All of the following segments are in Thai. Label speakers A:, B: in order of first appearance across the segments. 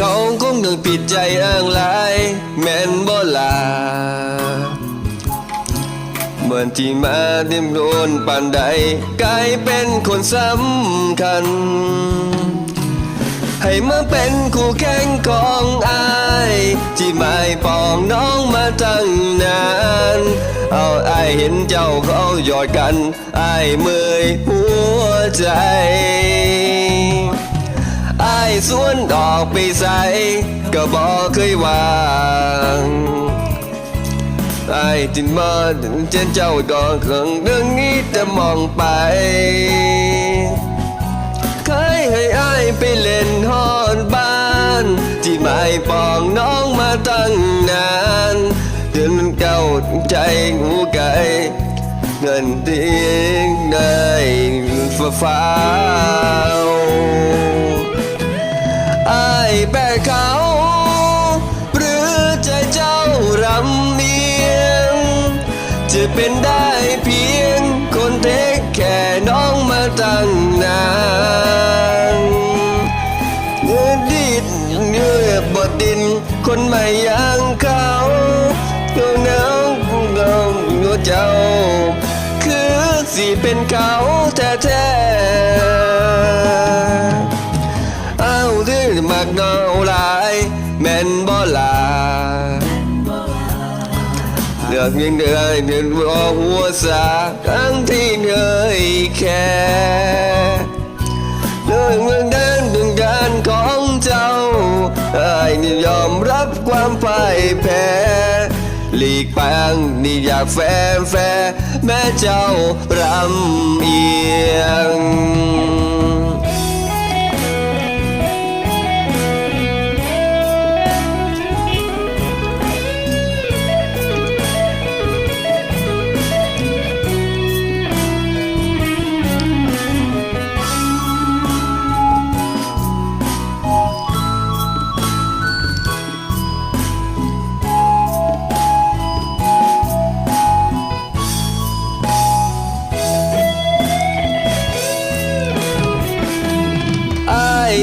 A: เขาคงต้องปิดใจอ้างหลา เหมือนที่มาเต็มโดนปานใดกลายเป็นคนสำคัญ ให้มาเป็นคู่แข่งของอายที่ไม่ปองน้องมาตั้งนาน เอาอายเห็นเจ้าเขาหยอดกันอายเมื่อยหัวใจอายสวนออกไปใสก็บอกเคยวาง อายจินมาเจนเจ้าดอกเครื่องเรื่องนี้จะมองไป เคยให้อายไปเล่นฮอดบ้าน ที่ไม่ปองน้องมาตั้งนานจนมันเก้าใจหูไก่เงินทิ้งได้ฟ้า จะเป็นได้เพียงคนเทคแค่น้องมาตั้งนานเนื้อดิดเนื้อบดดิน คนใหม่อย่างเขาเงาเงาเงาเงาเจ้า คือสิเป็นเขาแท้ๆเอาที่มักเนาห เลือกยังเดือยเดินรอหัวสาครั้งที่เหนื่อยแค่เรื่องเมืองด้านดึงดานของเจ้าไอ้ยนี่ยอมรับความพ่ายแพ้หลีกแปงนี่อยากแฟร์แฟร์แม้เจ้ารำเอียง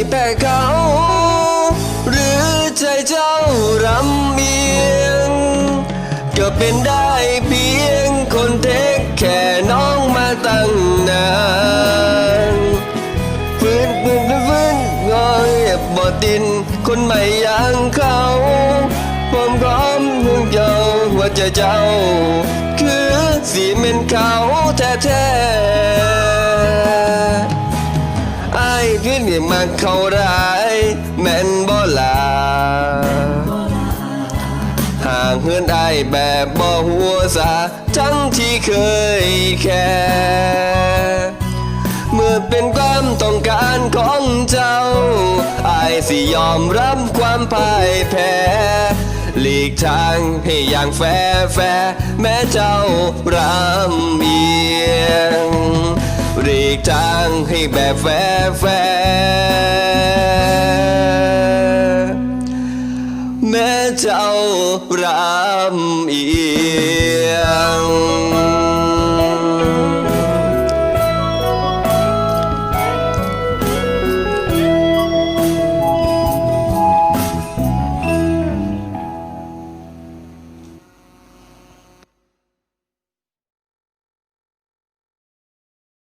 A: แพ้เขา หรือใจเจ้ารำเมียง ก็เป็นได้เพียงคนเทคแค่น้องมาตั้งนานฟื้นฟื้นฟื้นงอยบอดิน คนใหม่อย่างเขาผมพร้อมห่วงเจ้าหัวใจเจ้า คือสีเป็นเขาแท้แท้ๆ ไอ้ขึ้นนี่มันเข้าร้ายแม่นบ่ลาห่างเฮือนไอ้แบบบ่หัวสาทั้งที่เคยแค่เมื่อเป็นความต้องการของเจ้าไอ้ายสิยอมรับความพ่ายแพ้หลีกทางให้อย่างแฟร์แฟร์แม้เจ้ารำ หลีกทางให้แบบแฟแฟแม้เจ้ารำเอียง